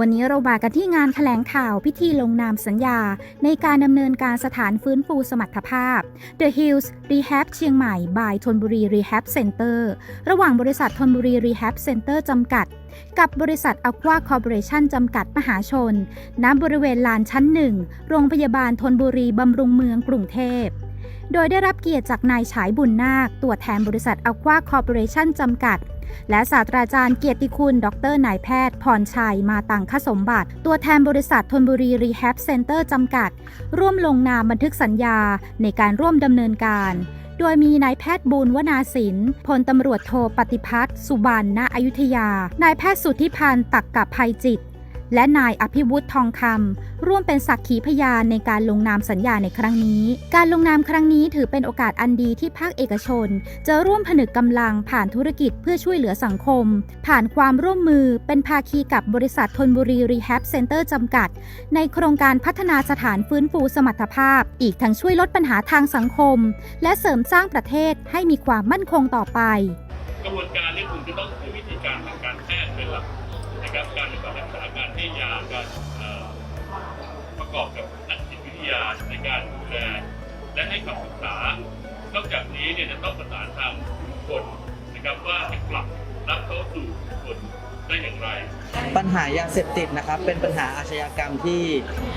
วันนี้เรามากันที่งานแถลงข่าวพิธีลงนามสัญญา ในการดำเนินการสถานฟื้นฟูสมรรถภาพ The Hills Rehab เชียงใหม่ by ทนบุรี Rehab Center ระหว่างบริษัททนบุรี Rehab Center จำกัด กับบริษัท Aqua Corporation จำกัดมหาชน ณ บริเวณลานชั้นหนึ่ง โรงพยาบาลทนบุรีบำรุงเมืองกรุงเทพ โดยได้รับเกียรติจากนายฉายบุญนาค ตัวแทนบริษัท Aqua Corporation จำกัด และศาสตราจารย์เกียรติคุณ ดรนายแพทย์ พรชัย มาตังคสมบัติ ตัวแทนบริษัททนบุรีรีแฮบเซ็นเตอร์จำกัด ร่วมลงนามบันทึกสัญญาในการร่วมดำเนินการ โดยมีนายแพทย์บูลวนาสินพลตำรวจโทปฏิพัฒน์สุบรรณณอยุธยา นายแพทย์สุทธิพันธ์ตักกับภัยจิต และนายอภิวุฒิทองคำร่วมเป็นสักขีพยานในการลงนามสัญญาในครั้งนี้ การลงนามครั้งนี้ถือเป็นโอกาสอันดีที่ภาคเอกชน จะร่วมผนึกกำลังผ่านธุรกิจเพื่อช่วยเหลือสังคม ผ่านความร่วมมือเป็นภาคีกับบริษัททนบุรีรีแฮบเซ็นเตอร์จำกัด ในโครงการพัฒนาสถานฟื้นฟูสมรรถภาพ อีกทั้งช่วยลดปัญหาทางสังคม และเสริมสร้างประเทศให้มีความมั่นคงต่อไป กระบวนการนี้คุณจะต้องใช้วิธีการทางการแพ อบกับนักจิตวิทยาในการดูแลและให้คำปรึกษานอกจากนี้เนี่ยจะต้องประสานทางชุมชนนะครับว่าจะปรับรับเข้าสู่ชุมชนได้อย่างไร ปัญหายาเสพติดนะครับ เป็นปัญหาอาชญากรรมที่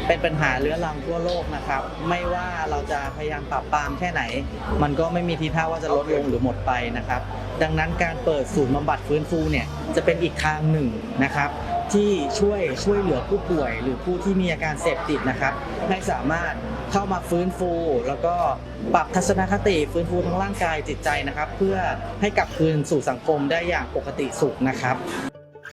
เป็นปัญหาเรื้อรังทั่วโลกนะครับ ไม่ว่าเราจะพยายามปราบปรามแค่ไหน มันก็ไม่มีทีท่าว่าจะลดลงหรือหมดไปนะครับ ดังนั้นการเปิดศูนย์บำบัดฟื้นฟูเนี่ยจะเป็นอีกทางหนึ่งนะครับ ที่ช่วยช่วยเหลือผู้ป่วย หรือผู้ที่มีอาการเสพติดนะครับ ให้สามารถเข้ามาฟื้นฟู แล้วก็ปรับทัศนคติฟื้นฟูทั้งร่างกายจิตใจนะครับ เพื่อให้กลับคืนสู่สังคมได้อย่างปกติสุขนะครับ